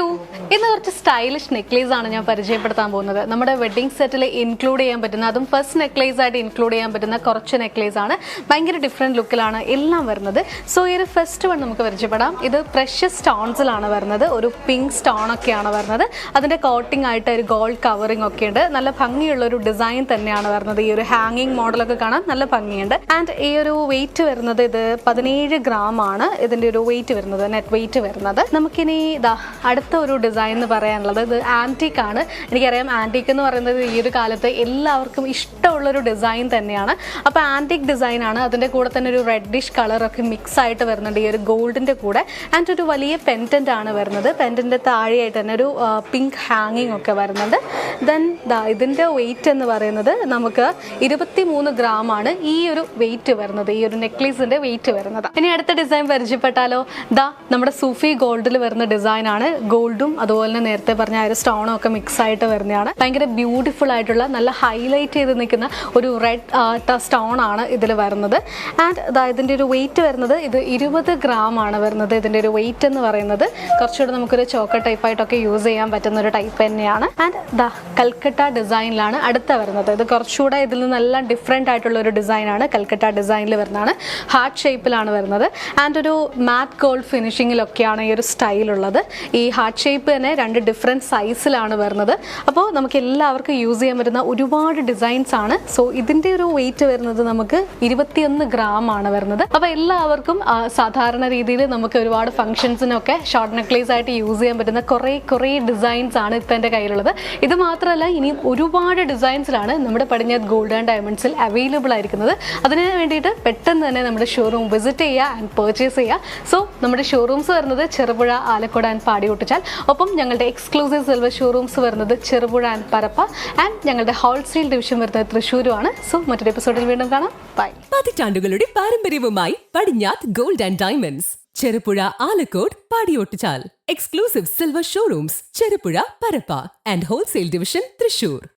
ಮೇಲೂ ഇന്ന് കുറച്ച് സ്റ്റൈലിഷ് നെക്ലേസ് ആണ് ഞാൻ പരിചയപ്പെടുത്താൻ പോകുന്നത്. നമ്മുടെ വെഡിങ് സെറ്റിൽ ഇൻക്ലൂഡ് ചെയ്യാൻ പറ്റുന്ന അതും ഫസ്റ്റ് നെക്ലേസ് ആയിട്ട് ഇൻക്ലൂഡ് ചെയ്യാൻ പറ്റുന്ന കുറച്ച് നെക്ലേസ് ആണ്. ഭയങ്കര ഡിഫറെന്റ് ലുക്കിലാണ് എല്ലാം വരുന്നത്. സോ ഈ ഒരു ഫസ്റ്റ് വൺ നമുക്ക് പരിചയപ്പെടാം. ഇത് പ്രഷ്യസ് സ്റ്റോൺസിലാണ് വരുന്നത്. ഒരു പിങ്ക് സ്റ്റോൺ ഒക്കെയാണ് വരുന്നത്. അതിന്റെ കോട്ടിംഗ് ആയിട്ട് ഒരു ഗോൾഡ് കവറിംഗ് ഒക്കെ ഉണ്ട്. നല്ല ഭംഗിയുള്ള ഒരു ഡിസൈൻ തന്നെയാണ് വരുന്നത്. ഈ ഒരു ഹാങ്ങിങ് മോഡലൊക്കെ കാണാൻ നല്ല ഭംഗിയുണ്ട്. ആൻഡ് ഈ ഒരു വെയിറ്റ് വരുന്നത് ഇത് പതിനേഴ് ഗ്രാം ആണ്. ഇതിന്റെ ഒരു വെയിറ്റ് വരുന്നത് നെറ്റ് വെയിറ്റ് വരുന്നത്. നമുക്കിനി ഇതാ അടുത്ത ഒരു ഡിസൈൻ എന്ന് പറയാനുള്ളത്. ഇത് ആന്റീക്ക് ആണ്. എനിക്കറിയാം ആന്റീക്ക് എന്ന് പറയുന്നത് ഈ ഒരു കാലത്ത് എല്ലാവർക്കും ഇഷ്ടമുള്ളൊരു ഡിസൈൻ തന്നെയാണ്. അപ്പോൾ ആന്റിക് ഡിസൈൻ ആണ്. അതിന്റെ കൂടെ തന്നെ ഒരു റെഡിഷ് കളറൊക്കെ മിക്സ് ആയിട്ട് വരുന്നുണ്ട് ഈ ഒരു ഗോൾഡിന്റെ കൂടെ. ആൻഡ് ഒരു വലിയ പെന്റന്റ് ആണ് വരുന്നത്. പെന്റന്റെ താഴെയായിട്ട് തന്നെ ഒരു പിങ്ക് ഹാങ്ങിങ് ഒക്കെ വരുന്നുണ്ട്. ദെൻ ദാ ഇതിന്റെ വെയിറ്റ് എന്ന് പറയുന്നത് നമുക്ക് ഇരുപത്തി മൂന്ന് ഗ്രാം ആണ് ഈ ഒരു വെയിറ്റ് വരുന്നത് ഈ ഒരു നെക്ലേസിന്റെ വെയിറ്റ് വരുന്നത്. ഇനി അടുത്ത ഡിസൈൻ പരിചയപ്പെട്ടാലോ? ദാ നമ്മുടെ സൂഫി ഗോൾഡിൽ വരുന്ന ഡിസൈനാണ് ഗോൾഡും അതുപോലെ തന്നെ നേരത്തെ പറഞ്ഞ ആ ഒരു സ്റ്റോണും ഒക്കെ മിക്സ് ആയിട്ട് വരുന്നതാണ്. ഭയങ്കര ബ്യൂട്ടിഫുൾ ആയിട്ടുള്ള നല്ല ഹൈലൈറ്റ് ചെയ്ത് നിൽക്കുന്ന ഒരു റെഡ് സ്റ്റോൺ ആണ് ഇതിൽ വരുന്നത്. ആൻഡ് ദാ ഇതിന്റെ ഒരു വെയിറ്റ് വരുന്നത് ഇത് ഇരുപത് ഗ്രാം ആണ് വരുന്നത് ഇതിന്റെ ഒരു വെയിറ്റ് എന്ന് പറയുന്നത്. കുറച്ചുകൂടെ നമുക്കൊരു ചോക്ക ടൈപ്പായിട്ടൊക്കെ യൂസ് ചെയ്യാൻ പറ്റുന്ന ഒരു ടൈപ്പ് തന്നെയാണ്. ആൻഡ് ദാ കൽക്കട്ട ഡിസൈനിലാണ് അടുത്ത വരുന്നത്. ഇത് കുറച്ചുകൂടെ ഇതിൽ നിന്നെല്ലാം ഡിഫറെന്റ് ആയിട്ടുള്ള ഒരു ഡിസൈനാണ് കൽക്കട്ട ഡിസൈനിൽ വരുന്നതാണ്. ഹാർട്ട് ഷേപ്പിലാണ് വരുന്നത്. ആൻഡ് ഒരു മാറ്റ് ഗോൾഡ് ഫിനിഷിങ്ങിലൊക്കെയാണ് ഈ ഒരു സ്റ്റൈലുള്ളത് ഈ ഹാർട്ട് ഷേപ്പ് തന്നെ രണ്ട് ഡിഫറെന്റ് സൈസിലാണ് വരുന്നത്. അപ്പോൾ നമുക്ക് എല്ലാവർക്കും യൂസ് ചെയ്യാൻ പറ്റുന്ന ഒരുപാട് ഡിസൈൻസ് ആണ്. സോ ഇതിന്റെ ഒരു വെയിറ്റ് വരുന്നത് നമുക്ക് ഇരുപത്തിയൊന്ന് ഗ്രാം ആണ് വരുന്നത്. അപ്പോൾ എല്ലാവർക്കും സാധാരണ രീതിയിൽ നമുക്ക് ഒരുപാട് ഫംഗ്ഷൻസിനൊക്കെ ഷോർട്ട് നെക്ലേസ് ആയിട്ട് യൂസ് ചെയ്യാൻ പറ്റുന്ന കുറേ കുറേ ഡിസൈൻസ് ആണ് ഇപ്പം എന്റെ കയ്യിലുള്ളത്. ഇത് മാത്രമല്ല ഇനിയും ഒരുപാട് ഡിസൈൻസിലാണ് നമ്മുടെ പടിഞ്ഞാറ് ഗോൾഡ് ആൻഡ് ഡയമണ്ട്സിൽ അവൈലബിൾ ആയിരിക്കുന്നത്. അതിന് വേണ്ടിയിട്ട് പെട്ടെന്ന് തന്നെ നമ്മുടെ ഷോറൂം വിസിറ്റ് ചെയ്യുക ആൻഡ് പർച്ചേസ് ചെയ്യുക. സോ നമ്മുടെ ഷോറൂംസ് വരുന്നത് ചെറുപുഴ ആലക്കോട് ആൻഡ് പാടിയൊട്ടിച്ചാൽ. ഒപ്പം ഞങ്ങളുടെ എക്സ്ക്ലൂസീവ് സിൽവർ ഷോറൂംസ് വരുന്നത് ചെറുപുഴ ആൻഡ് പരപ്പ. ആൻഡ് ഞങ്ങളുടെ ഹോൾസെയിൽ ഡിവിഷൻ വരുന്നത് തൃശ്ശൂരുമാണ്. സോ മറ്റൊരു എപ്പിസോഡിൽ വീണ്ടും കാണാം. ബൈ പതിറ്റാണ്ടുകളുടെ പാരമ്പര്യവുമായി Padinjath gold and diamonds. Cherupuzha Alakode Padiyottuchal exclusive silver showrooms Cherapura, Parappa and wholesale division Thrissur.